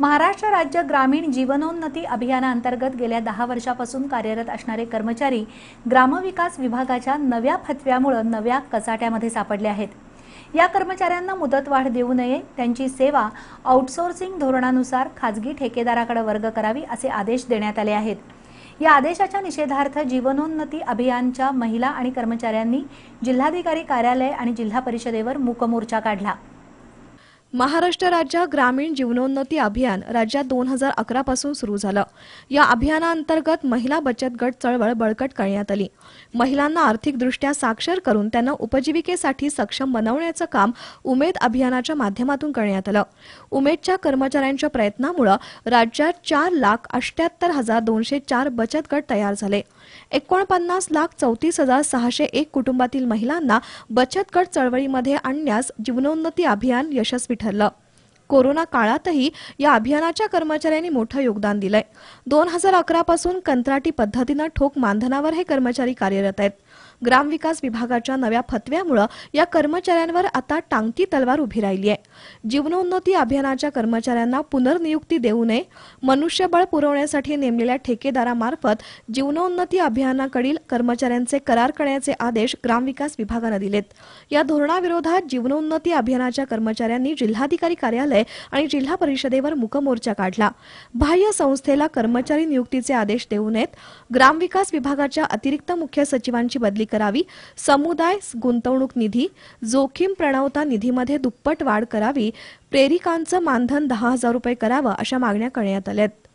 महाराष्ट्र राज्य ग्रामीण जीवनोन्नती अभियानाअंतर्गत गेल्या दहा वर्षापासून कार्यरत असणारे कर्मचारी ग्रामविकास विभागाच्या नव्या फतव्यामुळे नव्या कचाट्यामध्ये सापडले आहेत. या कर्मचाऱ्यांना मुदतवाढ देऊ नये त्यांची सेवा आउटसोर्सिंग धोरणानुसार खाजगी ठेकेदाराकडे वर्ग करावी असे आदेश देण्यात आले आहेत. या आदेशाच्या निषेधार्थ जीवनोन्नती अभियानच्या महिला आणि कर्मचाऱ्यांनी जिल्हाधिकारी कार्यालय आणि जिल्हा परिषदेवर मूकमोर्चा काढला. महाराष्ट्र राज्य ग्रामीण जीवनोन्नती अभियान राज्यात दोन हजार अकरा पासून सुरू झालं. या अभियानाअंतर्गत महिला बचत गट चळवळ बळकट करण्यात आली. महिलांना आर्थिकदृष्ट्या साक्षर करून त्यांना उपजीविकेसाठी सक्षम बनवण्याचं काम उमेद अभियानाच्या माध्यमातून करण्यात आलं. उमेदच्या कर्मचाऱ्यांच्या प्रयत्नामुळे राज्यात चार लाख अष्ट्याहत्तर हजार दोनशे चार बचत गट तयार झाले. एकोणपन्नास लाख चौतीस हजार सहाशे एक कुटुंबातील महिलांना बचत गट चळवळीमध्ये आणण्यास जीवनोन्नती अभियान यशस्वी ठरलं. कोरोना काळातही या अभियानाच्या कर्मचाऱ्यांनी मोठं योगदान दिलंय. दोन हजार अकरा पासून कंत्राटी पद्धतीनं ठोक मानधनावर हे कर्मचारी कार्यरत आहेत. ग्रामविकास विभागाच्या नव्या फतव्यामुळे या कर्मचाऱ्यांवर आता टांगती तलवार उभी राहिली आहे. जीवनोन्नती अभियानाच्या कर्मचाऱ्यांना पुनर्नियुक्ती देऊ नये मनुष्यबळ पुरवण्यासाठी नेमलेल्या ठेकेदारामार्फत जीवनोन्नती अभियानाकडील कर्मचाऱ्यांचे करार करण्याचे आदेश ग्रामविकास विभागानं दिलेत. या धोरणाविरोधात जीवनोन्नती अभियानाच्या कर्मचाऱ्यांनी जिल्हाधिकारी कार्यालय आणि जिल्हा परिषदेवर मुकमोर्चा काढला. बाह्य संस्थेला कर्मचारी नियुक्तीचे आदेश देऊ नयेत ग्रामविकास विभागाच्या अतिरिक्त मुख्य सचिवांची बदली करावी समुदाय गुंतवणूक निधी जोखीम प्रणवता निधीमध्ये दुप्पट वाढ करावी प्रेरिकांचं मानधन दहा हजार रुपये करावं अशा मागण्या करण्यात आल्या आहेत